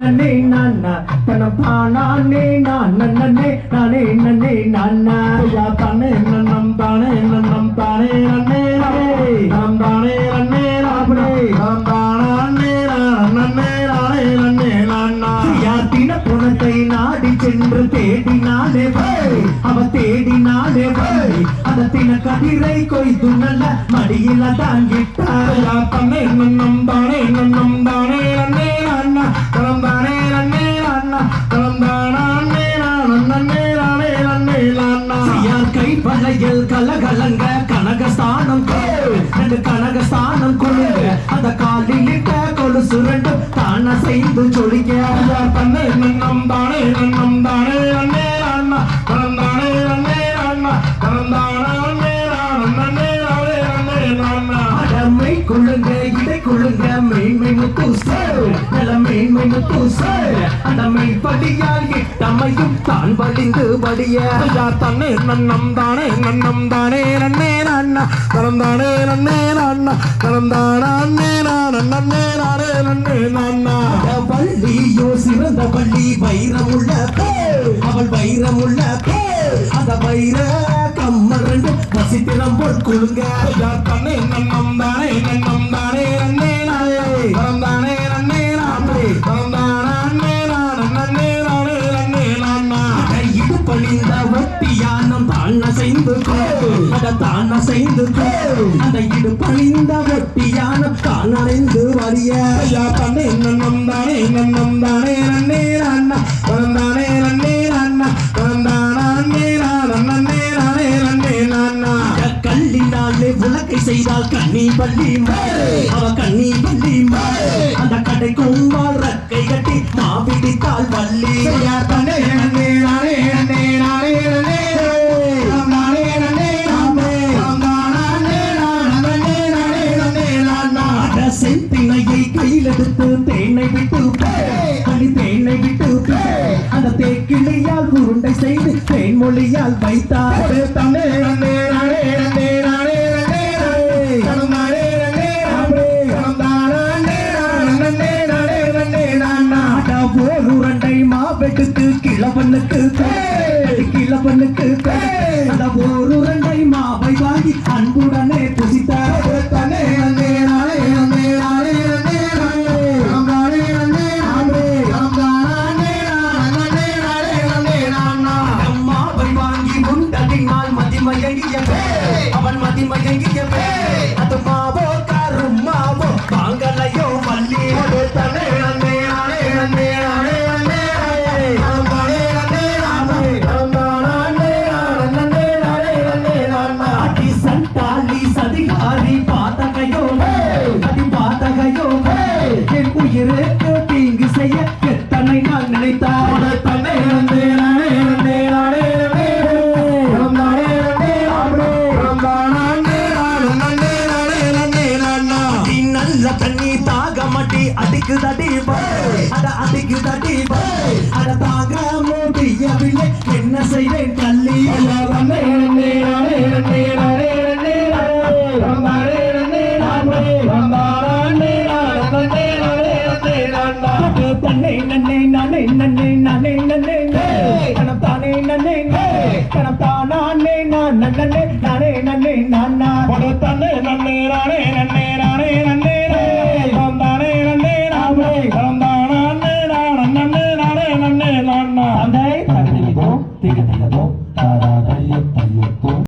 நன்னே நானா. தனப்பானே நான் நன்னே நானே நன்னே நானா யா தானே நன்னம் தானே நன்னம் தானே நன்னே நாம் தானே நன்னே நானே. நாம் தானே நன்னே நானே நன்னே நானா யா தின புனத்தை நாடி சென்று தேடினாலே போய் அவ தேடினாலே போய் அந்த தின கதிரை கொய்து நல்ல மடியில தாங்கிட்டார். யா தானே நன்னம் தானே நன்னம் தானே நன்னே நானா தனம் தானே நன்னே நானா தனம் தானே நன்னே நானே நன்னே நானா யார் கை பழையல் கலகலங்க கனகஸ்தானம் ரெண்டு கனகஸ்தானம் கொழுங்க அந்த காலிலிட்ட கொலுசு ரெண்டும் தான செய்து சொலிக்க. தன்னை நன்னம் தானே நன்னம் தானே கொள்ளுங்க இதை கொள்ளுங்க மேன்மை முத்து சார். நல்ல மேன்மை முத்து சார். அந்த மெய்படியால் எட்டமையும் தான் வடிந்து வடிய. தன்னே நன்னம் தானே நன்னம் தானே நன்னே நானா தனம் தானே நன்னே நானா தனம் தானே நான் நன்னே நானே நன்னே நானா வள்ளியோ சிறந்த பள்ளி வைரமுள்ள பேர். அவள் வைரமுள்ள பேர். அந்த வைர கம்மல் ரெண்டு வசித்திரம் போல் கொள்ளுங்க தன்னே நன்னம் தானே இது பணிந்த ஒட்டியானம் தான் அசைந்து அத தான் அசைந்து அந்த இடு பணிந்த ஒட்டியானம் தான் அடைந்து வரிய பண்ணே நன்னம் தானே நன்னம் தானே நன்னே அண்ணா தனம் நன்னே அண்ணா தனம் தானே நான. நன்னே நானே நன்னே நானா. கல்லினாலே உலகை செய்தால் கண்ணி பள்ளி அவ கண்ணி பள்ளி அந்த கடை கொம்பால் ரக்கை கட்டி மாவிடித்தால் வள்ளி. யார் நானா செந்தினையை கையில் எடுத்து தேனை விட்டு அடி தேனை விட்டு அந்த தேக்கிளியால் உருண்டை செய்து தேன்மொழியால் வைத்தார். உருண்டை மாவெடுத்து கிழவனுக்கு கிழவனுக்கு அந்த ஒரு உருண்டை மாவை வாங்கி அன்புடனே மதிமயங்கிய அவன் மதிமயங்கிய அது மாவோ கருமாவோ மாவோ வள்ளி மல்லி நன்னே நானே நன்னே நானே நன்னே நானே தனம் தானே நன்னே என் உயிருக்கு அடிக்குதடி அட அடிக்குதடி அட தாங்க முடியவில்லை. என்ன செய்வேன்? தள்ளி தன்னை நந்தே நானே நந்தே நானே நந்தே நானே. தனம் தானே நந்தே நானே தனம் தானே நந்தே நானே நந்தே நானா தன்னை நன்னே நானே நன்னே நானே நன்னே கணம் தானே நன்னே கணம் தானே நான் நன்னே நானே. நன்னே நானா தன்னை நன்னே நானே.